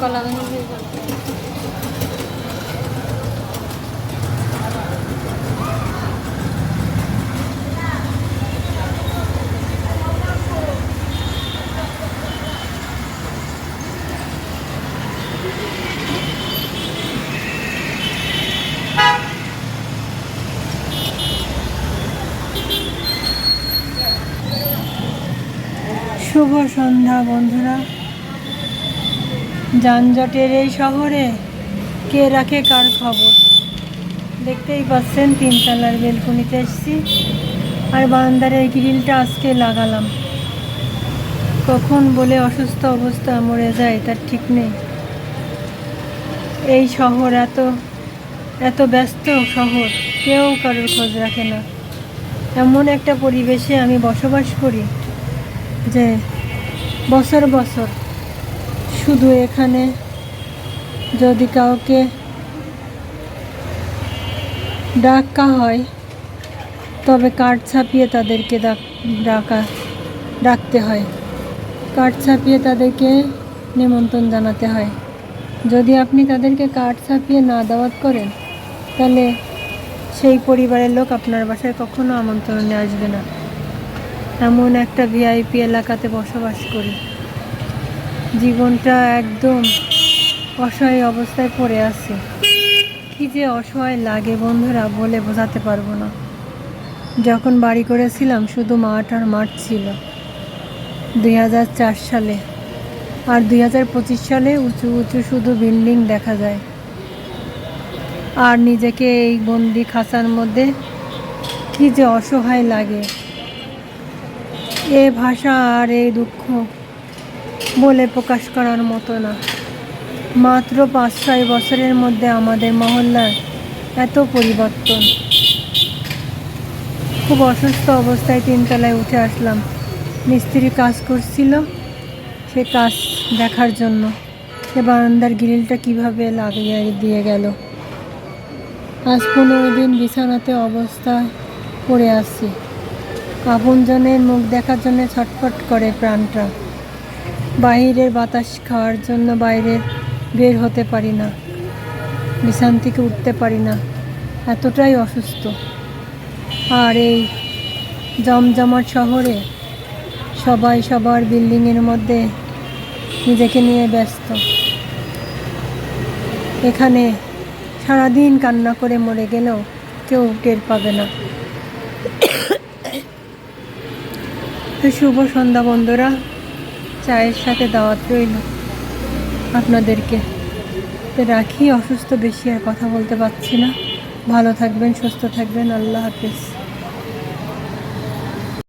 কলা গাছের হয়ে যাবে শুভ সন্ধ্যা বন্ধুরা। যানজটের এই শহরে কে রাখে কার খবর? দেখতেই পাচ্ছেন, তিনতলার বেলকুনিতে এসেছি আর বারান্দার এই গ্রিলটা আজকে লাগালাম। কখন বলে অসুস্থ অবস্থা মরে যায়, তার ঠিক নেই। এই শহর এত এত ব্যস্ত শহর, কেউ কারোর খোঁজ রাখে না। এমন একটা পরিবেশে আমি বসবাস করি যে বছর বছর শুধু এখানে যদি কাউকে ডাকা হয়, তবে কার্ড ছাপিয়ে তাদেরকে ডাক- ডাকা ডাকতে হয়। কার্ড ছাপিয়ে তাদেরকে নিমন্ত্রণ জানাতে হয়। যদি আপনি তাদেরকে কার্ড ছাপিয়ে না দাওয়াত করেন, তাহলে সেই পরিবারের লোক আপনার বাসায় কখনো আমন্ত্রণে আসবে না। এমন একটা ভিআইপি এলাকাতে বসবাস করি। জীবনটা একদম অসহায় অবস্থায় পড়ে আছে। কি যে অসহায় লাগে বন্ধুরা বলে বোঝাতে পারব না। যখন বাড়ি করেছিলাম শুধু মাঠ আর মাঠ ছিল। দুই হাজার চার সালে আর দুই হাজার পঁচিশ সালে উঁচু উঁচু শুধু বিল্ডিং দেখা যায়। আর নিজেকে এই বন্দি খাঁচার মধ্যে কি যে অসহায় লাগে। এ ভাষা আর এই দুঃখ বলে প্রকাশ করার মতো না। মাত্র পাঁচ ছয় বছরের মধ্যে আমাদের মহল্লার এত পরিবর্তন। খুব অসুস্থ অবস্থায় তিনতলায় উঠে আসলাম। মিস্ত্রি কাজ করছিল, সে কাজ দেখার জন্য। সে বারান্দার গ্রিলটা কীভাবে লাগিয়ে দিয়ে গেল? আজ পনেরো দিন বিছানাতে অবস্থায় পড়ে আছি। আপনজনের মুখ দেখার জন্য ছটফট করে প্রাণটা। বাইরের বাতাস খাওয়ার জন্য বাইরে বের হতে পারি না। বিছান থেকে উঠতে পারি না। এতটাই অসুস্থ। আর এই জমজমাট শহরে সবাই সবার বিল্ডিংয়ের মধ্যে নিজেকে নিয়ে ব্যস্ত। এখানে সারাদিন কান্না করে মরে গেলেও কেউ টের পাবে না। শুভ সন্ধ্যা বন্ধুরা। চায়ের সাথে দাওয়াত রইল। আপনাদেরকে। তো রাখি, অসুস্থ, বেশি আর কথা বলতে পারছি না। ভালো থাকবেন, সুস্থ থাকবেন। আল্লাহ হাফিজ।